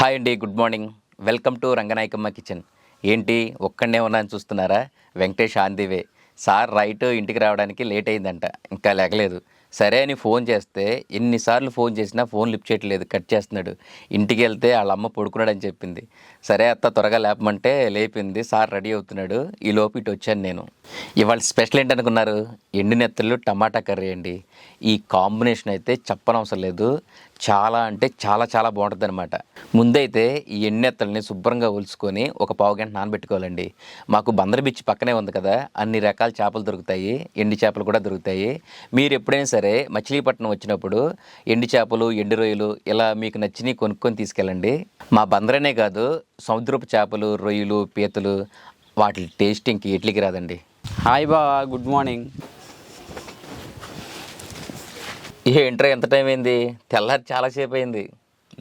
Hi అండి good morning. Welcome to Ranganayakamma kitchen. ఏంటి ఒక్కడనే ఉన్నాను చూస్తున్నారా? వెంకటేష్ ఆందివే. సార్ రైట్ ఇంటికి రావడానికి లేట్ అయిందంట ఇంకా లేగలేదు. సరే అని ఫోన్ చేస్తే ఎన్నిసార్లు ఫోన్ చేసినా ఫోన్ లిఫ్ట్ చేయట్లేదు కట్ చేస్తున్నాడు. ఇంటికి వెళ్తే వాళ్ళ అమ్మ పడుకున్నాడని చెప్పింది. సరే అత్త త్వరగా లేపమంటే లేపింది సార్ రెడీ అవుతున్నాడు. ఈ లోపు ఇటు వచ్చాను నేను. ఇవాళ స్పెషల్ ఏంటనుకున్నారు? ఎండు టమాటా కర్రీ అండి. ఈ కాంబినేషన్ అయితే చెప్పనవసరం లేదు. చాలా అంటే చాలా చాలా బాగుంటుంది అనమాట ముందైతే ఈ ఎండెత్తల్ని శుభ్రంగా ఒలుచుకొని ఒక పావు గంట నానబెట్టుకోవాలండి. మాకు బందర్ బీచ్ పక్కనే ఉంది కదా అన్ని రకాల చేపలు దొరుకుతాయి ఎండి చేపలు కూడా దొరుకుతాయి. మీరు ఎప్పుడైనా సరే మచిలీపట్నం వచ్చినప్పుడు ఎండి చేపలు ఎండు రొయ్యలు ఇలా మీకు నచ్చినవి కొనుక్కొని తీసుకెళ్ళండి. మా బందరనే కాదు సముద్రపు చేపలు రొయ్యలు పీతలు వాటి టేస్ట్ ఇంక ఇడ్లీకి రాదండి. హాయ్ బా గుడ్ మార్నింగ్. ఏంట్రా ఎంత టైం అయింది? తెల్లారి చాలాసేపు అయింది.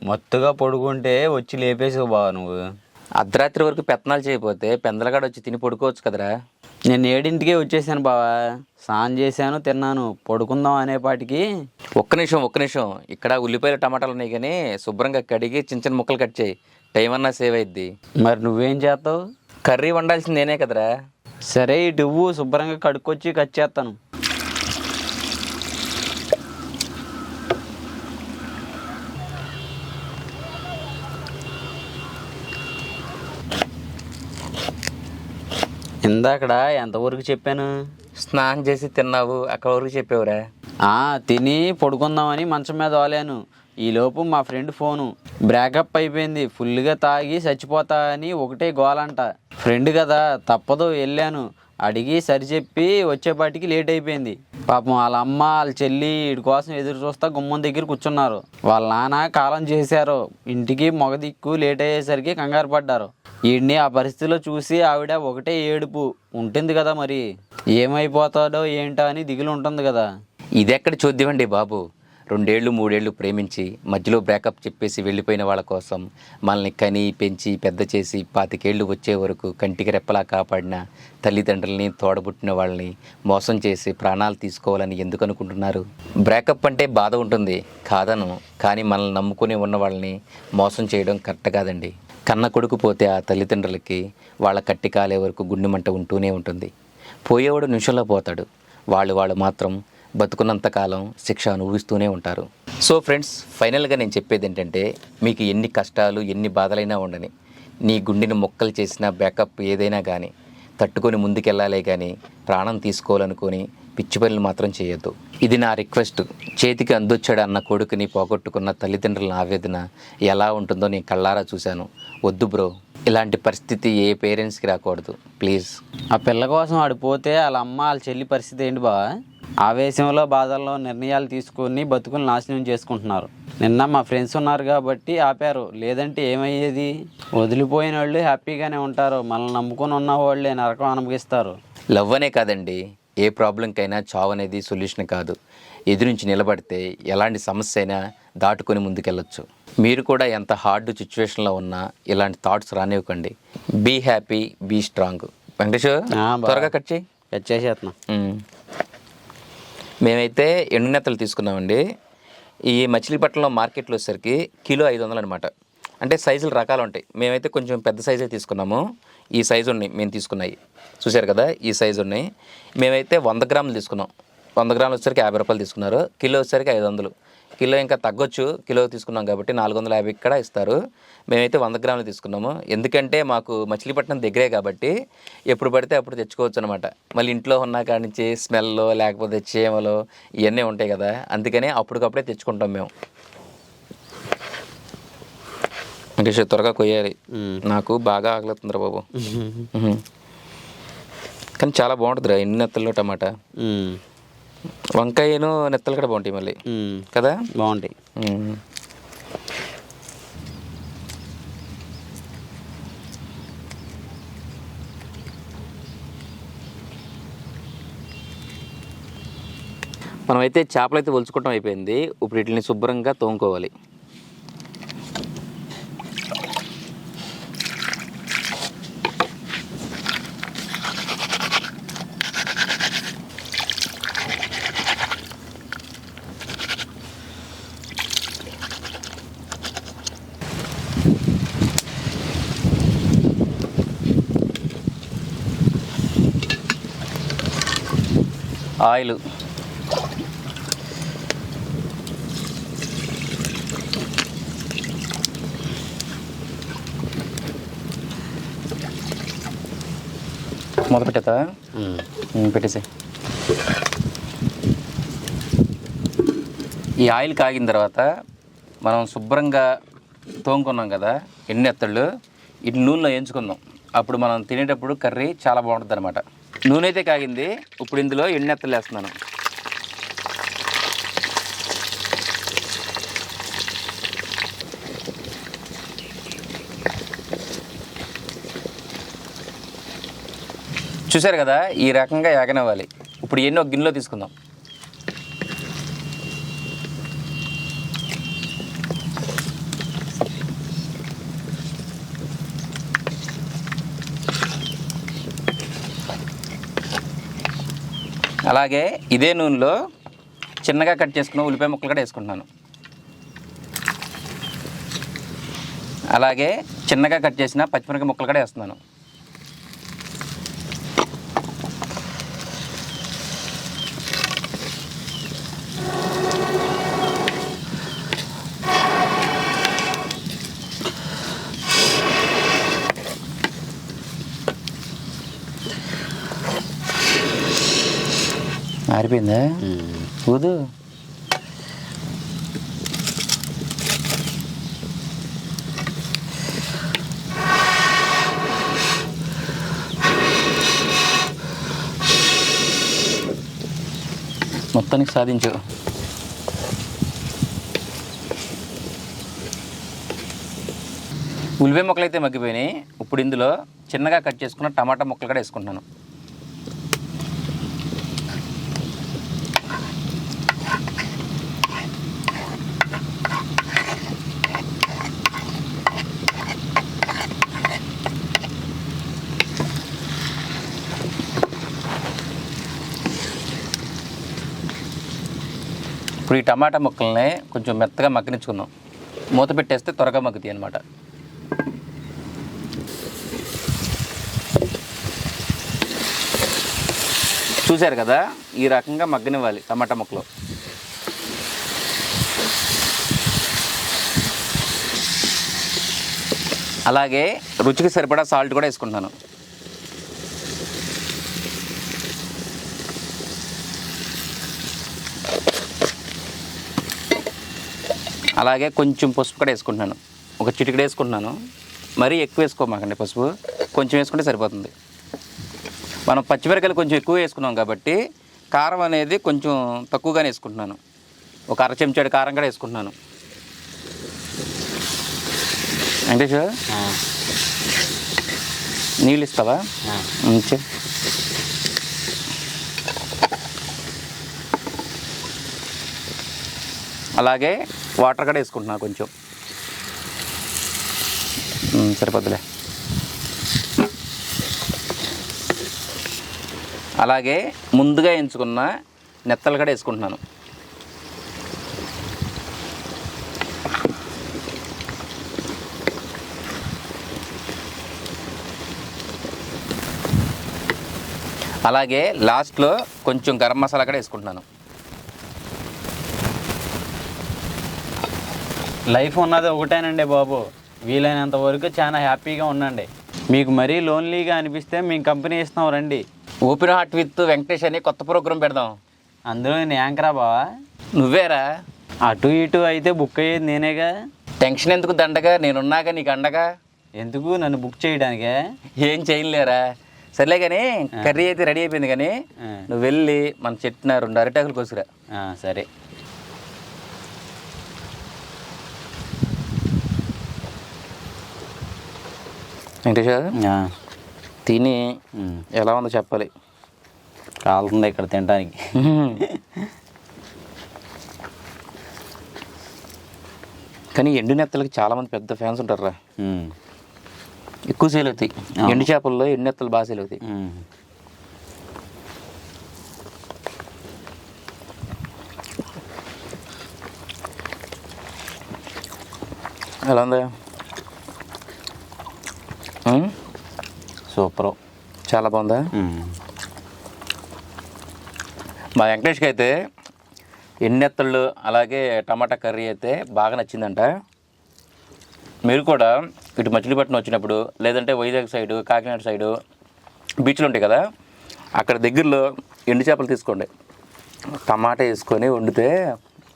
మొత్తగా పడుకుంటే వచ్చి లేపేసావు బావా నువ్వు. అర్ధరాత్రి వరకు పెత్తనాలు చేయకపోతే పెందలగాడు వచ్చి తిని పడుకోవచ్చు కదరా. నేను ఏడింటికే వచ్చేసాను బావా. స్నానం చేశాను తిన్నాను. పడుకుందాం అనేపాటికి ఒక్క నిమిషం ఒక్క నిమిషం. ఇక్కడ ఉల్లిపాయలు టమాటాలు ఉన్నాయి కానీ శుభ్రంగా కడిగి చిన్న చిన్న ముక్కలు కట్ చేయి. టైం అన్నా సేవ్ అయింది మరి నువ్వేం చేస్తావు? కర్రీ వండాల్సింది నేనే కదరా. సరే ఇటు శుభ్రంగా కడుక్కొచ్చి కట్ చేస్తాను. ఇందాకడ ఎంతవరకు చెప్పాను? స్నానం చేసి తిన్నావు. అక్కడ వరకు చెప్పేవురా. ఆ తిని పడుకుందామని మంచం మీద వాలాను ఈలోపు మా ఫ్రెండ్ ఫోను. బ్రేకప్ అయిపోయింది. ఫుల్గా తాగి చచ్చిపోతా అని ఒకటే గోలంట. ఫ్రెండ్ కదా తప్పదు వెళ్ళాను. అడిగి సరిచెప్పి వచ్చేపాటికి లేట్ అయిపోయింది. పాపం వాళ్ళ అమ్మ వాళ్ళ చెల్లి వీడి కోసం ఎదురు చూస్తా గుమ్మం దగ్గర కూర్చున్నారు. వాళ్ళ నాన్న కాలం చేశారు. ఇంటికి మొగ దిక్కు లేట్ అయ్యేసరికి కంగారు పడ్డారు. వీడిని ఆ పరిస్థితిలో చూసి ఆవిడ ఒకటే ఏడుపు. ఉంటుంది కదా మరి. ఏమైపోతాడో ఏంటో అని దిగులు ఉంటుంది కదా. ఇది ఎక్కడ చూద్దామండి బాబు? రెండేళ్ళు మూడేళ్ళు ప్రేమించి మధ్యలో బ్రేకప్ చెప్పేసి వెళ్ళిపోయిన వాళ్ళ కోసం మనల్ని కని పెంచి పెద్ద చేసి పాతికేళ్ళు వచ్చే వరకు కంటికి రెప్పలా కాపాడిన తల్లిదండ్రుల్ని తోడబుట్టిన వాళ్ళని మోసం చేసి ప్రాణాలు తీసుకోవాలని ఎందుకు అనుకుంటున్నారు? బ్రేకప్ అంటే బాధ ఉంటుంది. కాదను. కానీ మనల్ని నమ్ముకుని ఉన్న వాళ్ళని మోసం చేయడం కరెక్ట్ కాదండి. కన్న కొడుకు పోతే ఆ తల్లిదండ్రులకి వాళ్ళ కట్టి కాలే వరకు గుండె మంట ఉంటూనే ఉంటుంది. పోయేవాడు నిమిషంలో పోతాడు. వాళ్ళు వాళ్ళు మాత్రం బతుకున్నంతకాలం శిక్ష అనుభవిస్తూనే ఉంటారు. సో ఫ్రెండ్స్ ఫైనల్గా నేను చెప్పేది ఏంటంటే మీకు ఎన్ని కష్టాలు ఎన్ని బాధలైనా ఉండని నీ గుండెని మొక్కలు చేసిన బ్యాకప్ ఏదైనా కానీ తట్టుకొని ముందుకెళ్ళాలే కానీ ప్రాణం తీసుకోవాలనుకొని పిచ్చి పనులు మాత్రం చేయొద్దు. ఇది నా రిక్వెస్ట్. చేతికి అందొచ్చాడు అన్న కొడుకుని పోగొట్టుకున్న తల్లిదండ్రుల ఆవేదన ఎలా ఉంటుందో నేను కళ్ళారా చూశాను. వద్దు బ్రో ఇలాంటి పరిస్థితి ఏ పేరెంట్స్కి రాకూడదు. ప్లీజ్. ఆ పిల్ల కోసం ఆడిపోతే వాళ్ళ అమ్మ వాళ్ళ చెల్లి పరిస్థితి ఏంటి బా ఆవేశంలో బాధల్లో నిర్ణయాలు తీసుకొని బతుకులు నాశనం చేసుకుంటున్నారు. నిన్న మా ఫ్రెండ్స్ ఉన్నారు కాబట్టి ఆపారు. లేదంటే ఏమయ్యేది? వదిలిపోయిన వాళ్ళు హ్యాపీగానే ఉంటారు. మనల్ని నమ్ముకొని ఉన్న వాళ్ళే నరకం అనుభవిస్తారు. లవ్ అనే కాదండి. ఏ ప్రాబ్లంకైనా చావు అనేది సొల్యూషన్ కాదు. ఎదురించి నిలబడితే ఎలాంటి సమస్య అయినా దాటుకొని ముందుకెళ్ళొచ్చు. మీరు కూడా ఎంత హార్డ్ సిచ్యువేషన్లో ఉన్నా ఇలాంటి థాట్స్ రానివ్వకండి. బీ హ్యాపీ బీ స్ట్రాంగ్ బా. త్వరగా కట్ చేయి. వచ్చేసేస్తున్నాం మ్మ్. మేమైతే ఎండునెత్తలు తీసుకున్నామండి. ఈ మచిలీపట్నంలో మార్కెట్లో వచ్చేసరికి కిలో ఐదు వందలు అనమాట అంటే సైజులు రకాలు ఉంటాయి. మేమైతే కొంచెం పెద్ద సైజే తీసుకున్నాము. ఈ సైజు ఉన్నాయి మేము తీసుకున్నాయి. చూశారు కదా ఈ సైజు ఉన్నాయి. మేమైతే వంద గ్రాములు తీసుకున్నాం. వంద గ్రాములు వచ్చేసరికి యాభై రూపాయలు తీసుకున్నారు. కిలో వచ్చేసరికి ఐదు వందలు కిలో ఇంకా తగ్గొచ్చు. కిలో తీసుకున్నాం కాబట్టి నాలుగు వందల యాభై ఇక్కడ ఇస్తారు. మేమైతే వంద గ్రాములు తీసుకున్నాము. ఎందుకంటే మాకు మచిలీపట్నం దగ్గరే కాబట్టి ఎప్పుడు పడితే అప్పుడు తెచ్చుకోవచ్చు అనమాట మళ్ళీ ఇంట్లో ఉన్న కాడి నుంచి స్మెల్ లేకపోతే చీమలు ఇవన్నీ ఉంటాయి కదా. అందుకనే అప్పటికప్పుడే తెచ్చుకుంటాం మేము. అంటే త్వరగా కొయ్యాలి. నాకు బాగా ఆకలిస్తుందిరా బాబు. కానీ చాలా బాగుంటుందిరా ఎన్ని నెత్తల్లో టమాటా. వంకాయను నెత్తలు కూడా బాగుంటాయి మళ్ళీ. కదా? బాగుంటాయి. మనమైతే చేపలు అయితే ఒలుచుకోవటం అయిపోయింది. ఇప్పుడు వీటిని శుభ్రంగా తోముకోవాలి. ఆయిల్. మూత పెట్టేతా పెట్టేసి ఈ ఆయిల్ కాగిన తర్వాత మనం శుభ్రంగా తోముకున్నాం కదా ఎన్ని ఎత్తళ్ళు ఇటు నూనెలో వేయించుకుందాం. అప్పుడు మనం తినేటప్పుడు కర్రీ చాలా బాగుంటుంది అనమాట నూనె అయితే కాగింది. ఇప్పుడు ఇందులో ఎన్ని వేస్తున్నాను? చూశారు కదా ఈ రకంగా యాగనివ్వాలి ఇప్పుడు ఎన్నో గిన్నెలో తీసుకుందాం. అలాగే ఇదే నూనెలో చిన్నగా కట్ చేసుకున్న ఉల్లిపాయ ముక్కలు కూడా వేసుకుంటున్నాను. అలాగే చిన్నగా కట్ చేసిన పచ్చిమిరపకాయ ముక్కలు కూడా వేస్తున్నాను. ఆరిపోయిందా ఊదు మొత్తానికి సాధించు. ఉల్లిపాయ ముక్కలు అయితే మగ్గిపోయినాయి. ఇప్పుడు ఇందులో చిన్నగా కట్ చేసుకున్న టమాటా ముక్కలు కూడా వేసుకుంటున్నాను. ఇప్పుడు ఈ టమాటా ముక్కల్ని కొంచెం మెత్తగా మగ్గనించుకుందాం మూత పెట్టేస్తే త్వరగా మగ్గుతాయి అనమాట చూశారు కదా? ఈ రకంగా మగ్గనివ్వాలి టమాటా ముక్కలు. అలాగే రుచికి సరిపడా సాల్ట్ కూడా వేసుకుంటాను అలాగే కొంచెం పసుపు కూడా వేసుకుంటున్నాను. ఒక చిటికెడు వేసుకుంటున్నాను. మరీ ఎక్కువ వేసుకోమాకండి పసుపు. కొంచెం వేసుకుంటే సరిపోతుంది. మనం పచ్చిమిరకాయలు కొంచెం ఎక్కువ వేసుకున్నాం కాబట్టి కారం అనేది కొంచెం తక్కువగానే వేసుకుంటున్నాను. ఒక అర చెంచాడు కారం కూడా వేసుకుంటున్నాను. వెంకటేష్? నీళ్ళు ఇస్తావా? అలాగే వాటర్ కూడా వేసుకుంటున్నా కొంచెం. సరిపోద్దులే. అలాగే ముందుగా ఎంచుకున్న నెత్తలు కూడా వేసుకుంటున్నాను. అలాగే లాస్ట్లో కొంచెం గరం మసాలా కూడా వేసుకుంటున్నాను. లైఫ్ ఉన్నది ఒకటేనండి బాబు. వీలైనంత వరకు చాలా హ్యాపీగా ఉండండి. మీకు మరీ లోన్లీగా అనిపిస్తే మేము కంపెనీ ఇస్తాం రండి. ఓపెన్ హార్ట్ విత్ వెంకటేష్ అని కొత్త ప్రోగ్రాం పెడదాం. అందులో నేను యాంకరా బావా? నువ్వేరా? అటు ఇటు అయితే బుక్ అయ్యేది నేనేగా? టెన్షన్ ఎందుకు దండగా? నేనున్నాగా నీకు అండగా? ఎందుకు నన్ను బుక్ చేయడానికే? ఏం చేయలేరా సర్లే కానీ కర్రీ అయితే రెడీ అయిపోయింది కానీ. నువ్వు వెళ్ళి మన చెట్టున రెండు అరిటాకులు కోసిరా ఆ, సరే. వెంకటేష్ ఆ, తిని. ఎలా ఉందో చెప్పాలి. కాలుతుంది ఇక్కడ తినడానికి. కానీ ఎండు నెత్తలకి చాలా మంది పెద్ద ఫ్యాన్స్ ఉంటారా ఎక్కువ సేల్ అవుతాయి. ఎండు చేపల్లో ఎండు నెత్తలు బాగా సేల్ అవుతాయి. ఎలా ఉందా? సూపర్. చాలా బాగుందా? మా వెంకటేష్కి అయితే ఎన్నెత్తళ్ళు అలాగే టమాటా కర్రీ అయితే బాగా నచ్చిందంట. మీరు కూడా ఇటు మచిలీపట్నం వచ్చినప్పుడు లేదంటే వైజాగ్ సైడు కాకినాడ సైడు బీచ్లు ఉంటాయి కదా అక్కడ దగ్గరలో ఎండు చేపలు తీసుకోండి. టమాటా వేసుకొని వండితే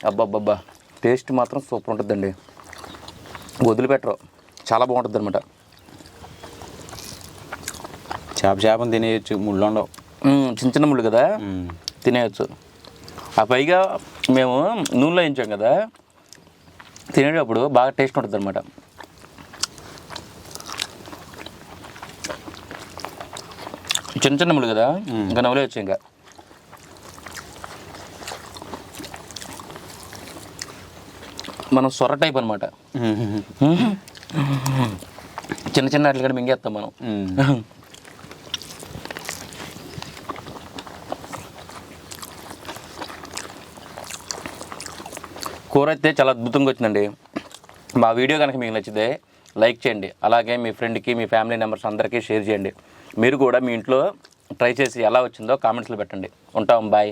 అబ్బబ్బబ్బా టేస్ట్ మాత్రం సూపర్ ఉంటుందండి. వదిలిపెట్టరు. చాలా బాగుంటుంది అనమాట చేప చేపను తినేయచ్చు ముళ్ళు ఉండవు. చిన్న చిన్న ముళ్ళు కదా? తినేయచ్చు. ఆ పైగా మేము నూనెలో వేయించాం కదా? తినేటప్పుడు బాగా టేస్ట్ ఉంటుంది అనమాట చిన్న చిన్న ముళ్ళు కదా? ఇంకా నవ్వులే వచ్చాయి ఇంకా. మనం సొర టైప్ అనమాట చిన్న చిన్న వాటిని కూడా మింగేస్తాం మనం. కూర అయితే చాలా అద్భుతంగా వచ్చిందండి. మా వీడియో కనుక మీకు నచ్చితే లైక్ చేయండి. అలాగే మీ ఫ్రెండ్కి మీ ఫ్యామిలీ మెంబర్స్ అందరికీ షేర్ చేయండి. మీరు కూడా మీ ఇంట్లో ట్రై చేసి ఎలా వచ్చిందో కామెంట్స్లో పెట్టండి. ఉంటాం బాయ్.